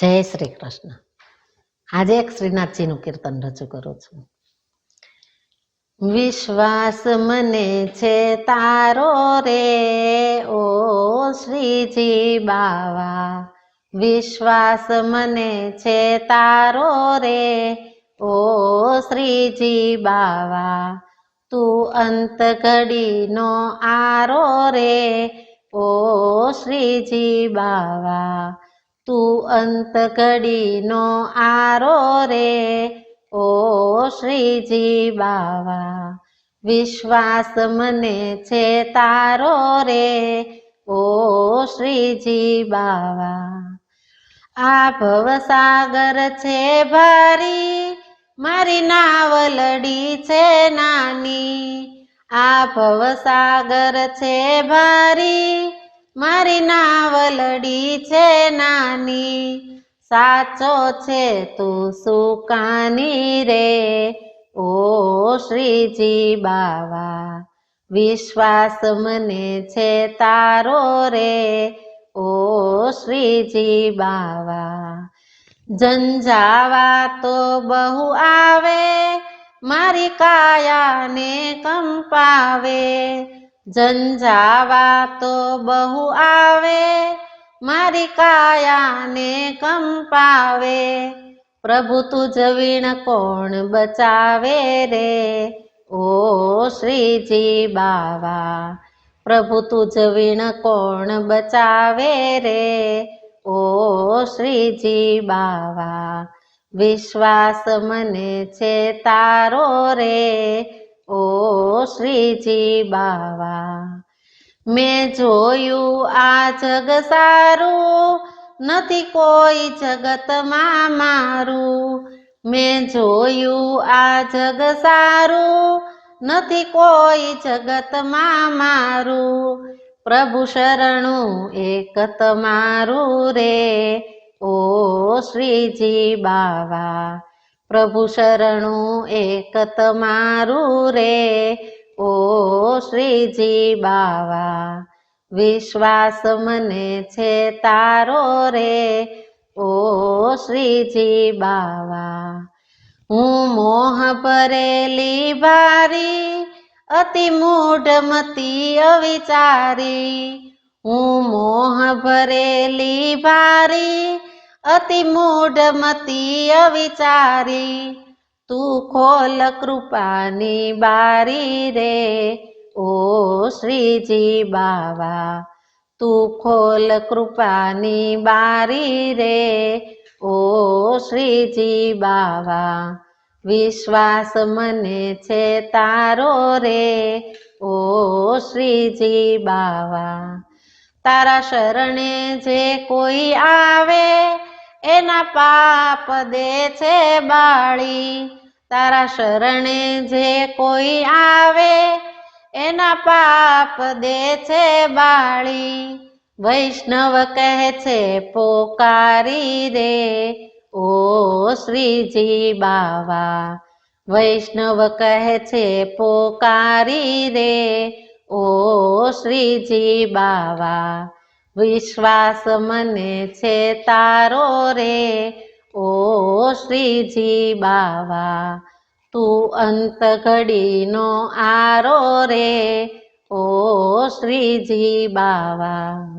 જય શ્રી કૃષ્ણ. આજે એક શ્રીનાથજીનું કીર્તન રજૂ કરું છું. વિશ્વાસ મને છે તારો રે, ઓ શ્રીજી બાવા. વિશ્વાસ મને છે તારો રે, ઓ શ્રીજી બાવા. તું અંત ઘડીનો આરો રે, ઓ શ્રીજી બાવા. તું અંત ઘડીનો આરો રે. ઓ શ્રીજી બાવા, વિશ્વાસ મને છે તારો રે. ઓ શ્રીજી બાવા આ ભવસાગર છે ભારી, મારી નાવલડી છે નાની. આ ભવસાગર છે ભારી, મારી નાવલડી છે નાની, સાચો છે તું સુકાની રે? ઓ શ્રીજી બાવા, વિશ્વાસ મને છે તારો રે? ઓ શ્રીજી બાવા જંજાવા તો બહુ આવે, મારી કાયાને કંપાવે. જંજાવા તો બહુ આવે મારી કાયાને કંપાવે. પ્રભુ તું વીણ કોણ બચાવે રે? ઓ શ્રીજી બાવા, પ્રભુ તું વીણ કોણ બચાવે રે? ઓ શ્રીજી બાવા, વિશ્વાસ મને છે તારો રે. ઓ શ્રીજી બાવા મેં જોયું આ જગ સારું, નથી કોઈ જગતમાં મારું. મેં જોયું આ જગ સારું, નથી કોઈ જગતમાં મારું. પ્રભુ શરણું એક તમારું રે. ઓ શ્રીજી બાવા, પ્રભુ શરણું એક તમારું રે. ઓ શ્રીજી બાવા, વિશ્વાસ મને છે તારો રે. ઓ શ્રીજી બાવા, હું મોહ ભરેલી ભારી, અતિ મૂઢમતી અવિચારી. હું મોહ ભરેલી ભારી, અતિ મૂઢમતી અવિચારી. તું ખોલ કૃપાની બારી રે, ઓ શ્રીજી બાવા. તું ખોલ કૃપાની બારી રે, ઓ શ્રીજી બાવા. વિશ્વાસ મને છે તારો રે, ઓ શ્રીજી બાવા. તારા શરણે જે કોઈ આવે એના પાપ દે છે બાળી. તારા શરણે જે કોઈ આવે, એના પાપ દે છે બાળી. વૈષ્ણવ કહે છે, પોકારી રે ઓ શ્રીજી બાવા. વૈષ્ણવ કહે છે, પોકારી રે ઓ શ્રીજી બાવા. વિશ્વાસ મને છે તારો રે. ઓ શ્રીજી બાવા, તું અંત ઘડીનો આરો રે. ઓ શ્રીજી બાવા.